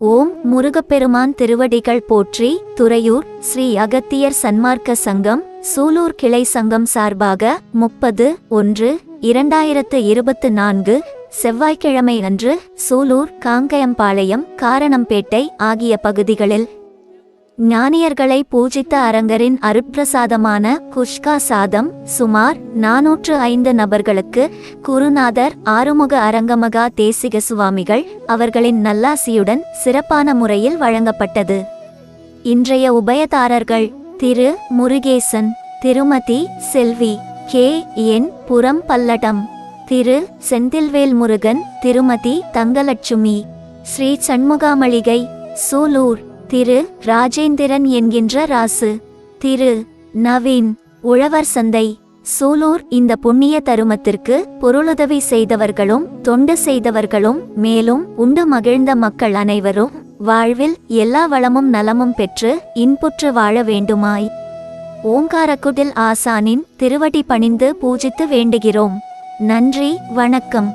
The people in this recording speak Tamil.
ஓம் முருகப்பெருமான் திருவடிகள் போற்றி துறையூர் ஸ்ரீ அகத்தியர் சன்மார்க்க சங்கம் சூலூர் கிளை சங்கம் சார்பாக முப்பது ஒன்று இரண்டாயிரத்து இருபத்து நான்கு செவ்வாய்க்கிழமை அன்று சூலூர் காங்கயம்பாளையம் காரணம்பேட்டை ஆகிய பகுதிகளில் ஞானியர்களை பூஜித்த அரங்கரின் அருட்பிரசாதமான குஷ்கா சாதம் சுமார் நாநூற்று ஐந்து நபர்களுக்கு குருநாதர் ஆறுமுக அரங்கமகா தேசிக சுவாமிகள் அவர்களின் நல்லாசியுடன் சிறப்பான முறையில் வழங்கப்பட்டது. இன்றைய உபயதாரர்கள் திரு. முருகேசன் திருமதி செல்வி கே. என். புறம் பல்லடம் திரு. செந்தில்வேல் முருகன் திருமதி தங்கலட்சுமி ஸ்ரீ சண்முகாமளிகை சூலூர் திரு ராஜேந்திரன் என்கின்ற ராசு. திரு நவீன் உழவர் சந்தை. சூலூர் இந்த புண்ணிய தருமத்திற்கு பொருளுதவி செய்தவர்களும் தொண்டு செய்தவர்களும் மேலும் உண்டு மகிழ்ந்த மக்கள் அனைவரும் வாழ்வில் எல்லா வளமும் நலமும் பெற்று இன்புற்று வாழ வேண்டுமாய். ஓங்காரக்குடில் ஆசானின் திருவடி பணிந்து பூஜித்து வேண்டுகிறோம். நன்றி வணக்கம்.